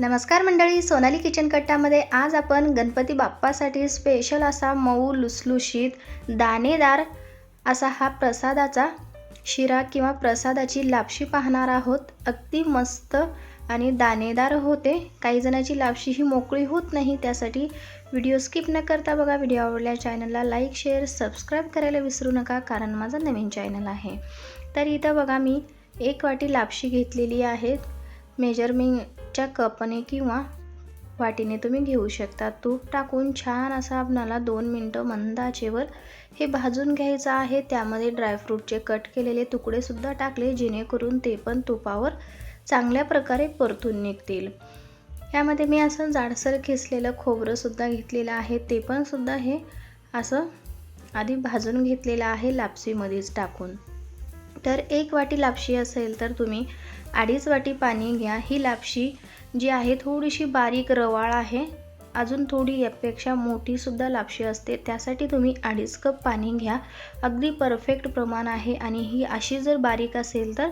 नमस्कार मंडळी सोनाली किचन कट्टामध्ये आज आपण गणपती बाप्पासाठी स्पेशल असा मऊ लुसलुशीत दाणेदार असा हा प्रसादाचा शिरा किंवा प्रसादाची लापशी पाहणार आहोत. अगदी मस्त आणि दाणेदार होते. काही जणांची लापशी ही मोकळी होत नाही त्यासाठी व्हिडिओ स्किप न करता बघा. व्हिडिओ आवडल्या चॅनलला लाईक शेअर सबस्क्राईब करायला विसरू नका कारण माझं नवीन चॅनल आहे. तर इथं बघा मी एक वाटी लापशी घेतलेली आहे. च्या कपने किंवा वाटीने तुम्ही घेऊ शकता. तूप टाकून छान असा आपणाला दोन मिनटं मंद आचेवर हे भाजून घ्यायचं आहे. त्यामध्ये ड्रायफ्रूटचे कट केलेले तुकडेसुद्धा टाकले जेणेकरून ते पण तुपावर चांगल्या प्रकारे परतून निघतील. यामध्ये मी असं जाडसर खेचलेलं खोबरंसुद्धा घेतलेलं आहे. ते पण सुद्धा हे असं आधी भाजून घेतलेलं आहे लापसीमध्येच टाकून. तर एक वाटी लापशी असेल तर तुम्ही अडीच वाटी पाणी घ्या. ही लापशी जी आहे थोडीशी बारीक रवाळ आहे. अजून थोडी यापेक्षा मोठीसुद्धा लापशी असते. त्यासाठी तुम्ही अडीच कप पाणी घ्या. अगदी परफेक्ट प्रमाण आहे आणि ही अशी जर बारीक असेल तर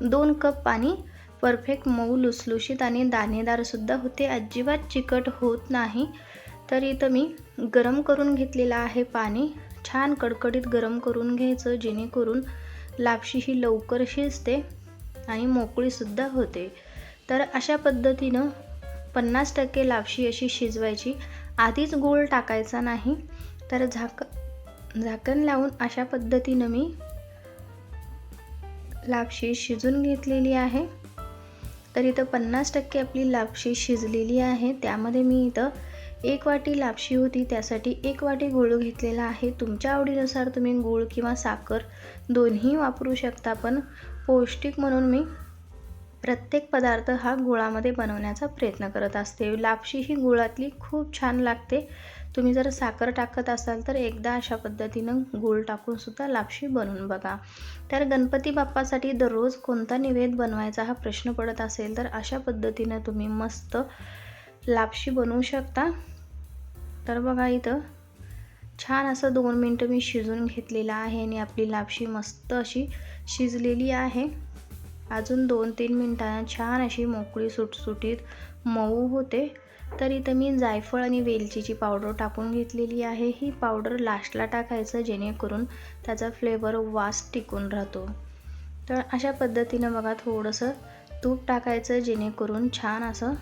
दोन कप पाणी परफेक्ट मऊ लुसलुशीत आणि दाणेदारसुद्धा होते. अजिबात चिकट होत नाही. तर इथं मी गरम करून घेतलेलं आहे पाणी. छान कडकडीत गरम करून घ्यायचं जेणेकरून लापशी ही लवकर शिजते आणि मोकळीसुद्धा होते. तर अशा पद्धतीनं पन्नास टक्के लापशी अशी शिजवायची. आधीच गूळ टाकायचा नाही तर झाक झाकण लावून अशा पद्धतीनं मी लापशी शिजून घेतलेली आहे. तर इथं पन्नास टक्के आपली लापशी शिजलेली आहे. त्यामध्ये मी इथं एक वाटी लापशी होती त्यासाठी एक वाटी गूळ घेतलेला आहे. तुमच्या आवडीनुसार तुम्ही गूळ किंवा साखर दोन्ही वापरू शकता पण पौष्टिक म्हणून मी प्रत्येक पदार्थ हा गुळामध्ये बनवण्याचा प्रयत्न करत असते. लापशी ही गुळातली खूप छान लागते. तुम्ही जर साखर टाकत असाल तर एकदा अशा पद्धतीनं गूळ टाकूनसुद्धा लापशी बनवून बघा. तर गणपती बाप्पासाठी दररोज कोणता निवेद बनवायचा हा प्रश्न पडत असेल तर अशा पद्धतीनं तुम्ही मस्त लापशी बनवू शकता. तर बघा इथं छान असं दोन मिनटं मी शिजून घेतलेलं आहे आणि आपली लापशी मस्त अशी शिजलेली आहे. अजून दोन तीन मिनटांना छान अशी मोकळी सुटसुटीत मऊ होते. तर इथं मी जायफळ आणि वेलचीची पावडर टाकून घेतलेली आहे. ही पावडर लास्टला टाकायचं जेणेकरून त्याचा फ्लेवर वास टिकून राहतो. तर अशा पद्धतीनं बघा थोडंसं तूप टाकायचं जेणेकरून छान असं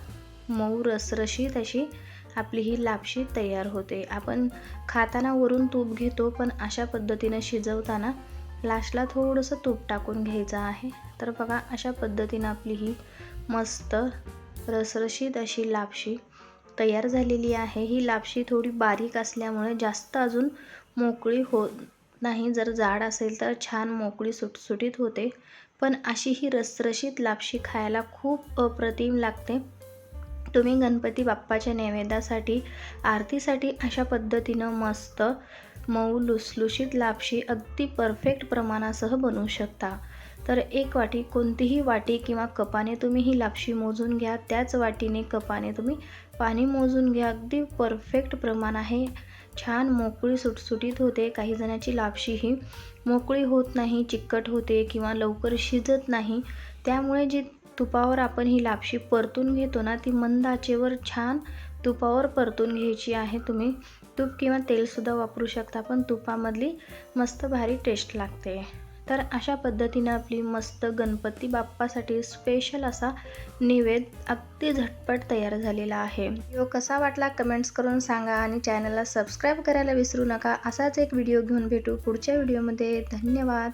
मऊ रसरशीत अशी आपली ही लापशी तयार होते. आपण खाताना वरून तूप घेतो पण अशा पद्धतीनं शिजवताना लास्टला थोडंसं तूप टाकून घ्यायचं आहे. तर बघा अशा पद्धतीनं आपली ही मस्त रसरशीत अशी लापशी तयार झालेली आहे. ही लापशी थोडी बारीक असल्यामुळे जास्त अजून मोकळी हो नाही. जर जाड असेल तर छान मोकळी सुटसुटीत होते. पण अशी ही रसरशीत लापशी खायला खूप अप्रतिम लागते. तुम्ही गणपती बाप्पाच्या नैवेद्यासाठी आरतीसाठी अशा पद्धतीनं मस्त मऊ लुसलुशीत लापशी अगदी परफेक्ट प्रमाणासह बनवू शकता. तर एक वाटी कोणतीही वाटी किंवा कपाने तुम्ही ही लापशी मोजून घ्या. त्याच वाटीने कपाने तुम्ही पाणी मोजून घ्या. अगदी परफेक्ट प्रमाण आहे. छान मोकळी सुटसुटीत होते. काही जणांची लापशी ही मोकळी होत नाही चिकट होते किंवा लवकर शिजत नाही. त्यामुळे जी तुपावर आपण ही लापशी परतून घेतो ना ती मंद आचेवर छान तुपावर परतून घ्यायची आहे तुम्ही. तूप किंवा तेलसुद्धा वापरू शकता पण तुपामधली मस्त भारी टेस्ट लागते. तर अशा पद्धतीनं आपली मस्त गणपती बाप्पासाठी स्पेशल असा निवेद अगदी झटपट तयार झालेला आहे. व्हिडिओ कसा वाटला कमेंट्स करून सांगा आणि चॅनलला सबस्क्राईब करायला विसरू नका. असाच एक व्हिडिओ घेऊन भेटू पुढच्या व्हिडिओमध्ये धन्यवाद.